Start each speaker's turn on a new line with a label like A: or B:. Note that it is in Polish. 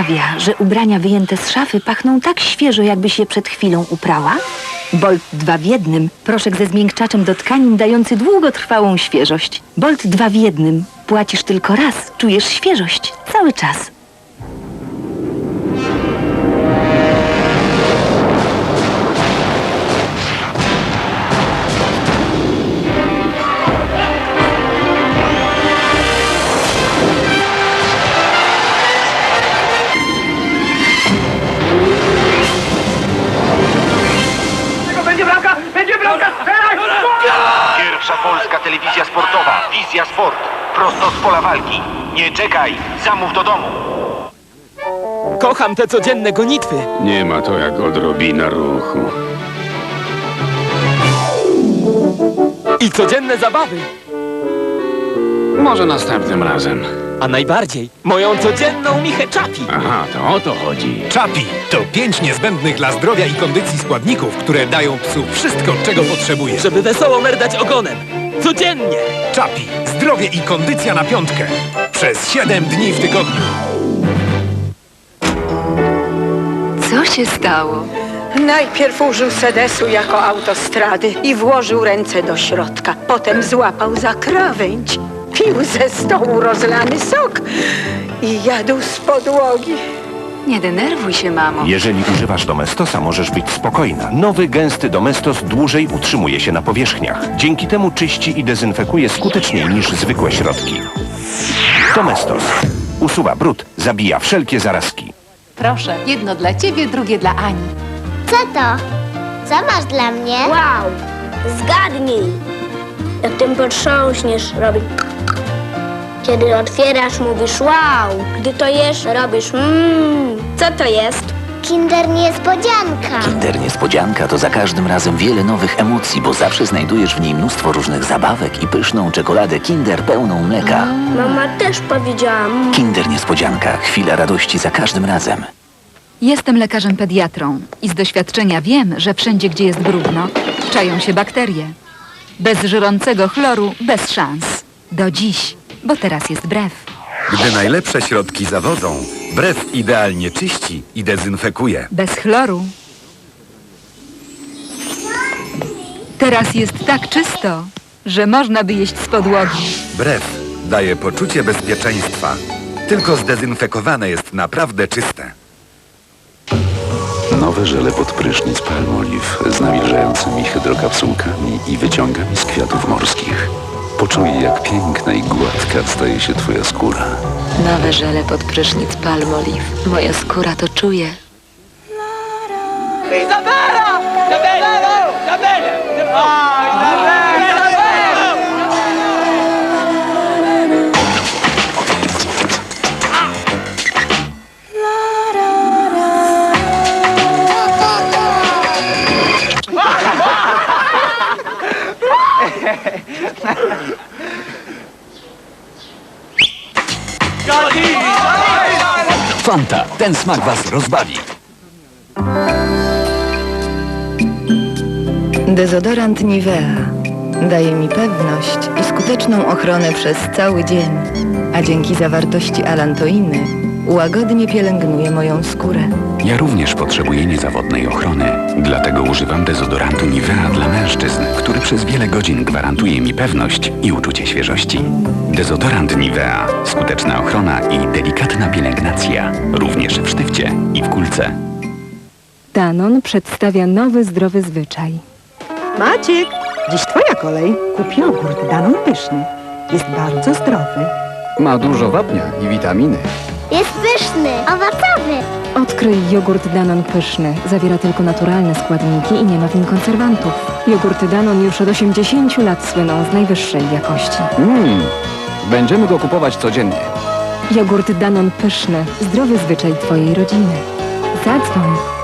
A: sprawia, że ubrania wyjęte z szafy pachną tak świeżo, jakbyś je przed chwilą uprała? Bolt 2 w jednym. Proszek ze zmiękczaczem do tkanin dający długotrwałą świeżość. Bolt 2 w jednym. Płacisz tylko raz, czujesz świeżość cały czas.
B: Telewizja sportowa, Wizja Sport. Prosto z pola walki. Nie czekaj, zamów do domu.
C: Kocham te codzienne gonitwy.
D: Nie ma to jak odrobina ruchu.
C: I codzienne zabawy.
D: Może następnym razem.
C: A najbardziej moją codzienną Michę Czapi.
D: Aha, to o to chodzi.
E: Czapi to pięć niezbędnych dla zdrowia i kondycji składników, które dają psu wszystko, czego potrzebuje.
C: Żeby wesoło merdać ogonem. Codziennie.
E: Czapi. Zdrowie i kondycja na piątkę. Przez 7 dni w tygodniu.
A: Co się stało?
F: Najpierw użył sedesu jako autostrady i włożył ręce do środka. Potem złapał za krawędź. Pił ze stołu rozlany sok i jadł z podłogi.
A: Nie denerwuj się, mamo.
G: Jeżeli używasz Domestosa, możesz być spokojna. Nowy, gęsty Domestos dłużej utrzymuje się na powierzchniach. Dzięki temu czyści i dezynfekuje skuteczniej niż zwykłe środki. Domestos. Usuwa brud, zabija wszelkie zarazki.
H: Proszę, jedno dla ciebie, drugie dla Ani.
I: Co to? Co masz dla mnie? Wow! Zgadnij! Jak tym potrząśniesz, robi... Kiedy otwierasz, mówisz wow! Gdy to jesz, robisz mmm! Co to jest? Kinder Niespodzianka!
J: Kinder Niespodzianka to za każdym razem wiele nowych emocji, bo zawsze znajdujesz w niej mnóstwo różnych zabawek i pyszną czekoladę Kinder pełną mleka.
I: Mama też powiedziała mmm.
J: Kinder Niespodzianka. Chwila radości za każdym razem.
H: Jestem lekarzem pediatrą i z doświadczenia wiem, że wszędzie, gdzie jest brudno, czają się bakterie. Bez żyrącego chloru, bez szans. Do dziś, bo teraz jest brew.
E: Gdy najlepsze środki zawodzą, brew idealnie czyści i dezynfekuje.
H: Bez chloru. Teraz jest tak czysto, że można by jeść z podłogi.
E: Brew daje poczucie bezpieczeństwa. Tylko zdezynfekowane jest naprawdę czyste.
D: Nowe żele pod prysznic Palmolive z nawilżającymi hydrokapsułkami i wyciągami z kwiatów morskich. Poczuj, jak piękna i gładka staje się twoja skóra.
A: Nowe żele pod prysznic Palmolive. Moja skóra to czuje.
C: Izabela! Izabela! Izabela!
J: Fanta. Ten smak was rozbawi.
A: Dezodorant Nivea daje mi pewność i skuteczną ochronę przez cały dzień, a dzięki zawartości alantoiny łagodnie pielęgnuje moją skórę.
D: Ja również potrzebuję niezawodnej ochrony. Dlatego używam dezodorantu Nivea dla mężczyzn, który przez wiele godzin gwarantuje mi pewność i uczucie świeżości. Dezodorant Nivea. Skuteczna ochrona i delikatna pielęgnacja. Również w sztywcie i w kulce.
H: Danon przedstawia nowy, zdrowy zwyczaj.
F: Maciek, dziś twoja kolej. Kup jogurt Danon Pyszny. Jest bardzo zdrowy.
D: Ma dużo wapnia i witaminy.
I: Jest pyszny, owocowy.
H: Odkryj jogurt Danon pyszny. Zawiera tylko naturalne składniki i nie ma w nim konserwantów. Jogurty Danon już od 80 lat słyną z najwyższej jakości.
D: Mmm, będziemy go kupować codziennie.
H: Jogurt Danon pyszny. Zdrowy zwyczaj twojej rodziny. Zadzwoń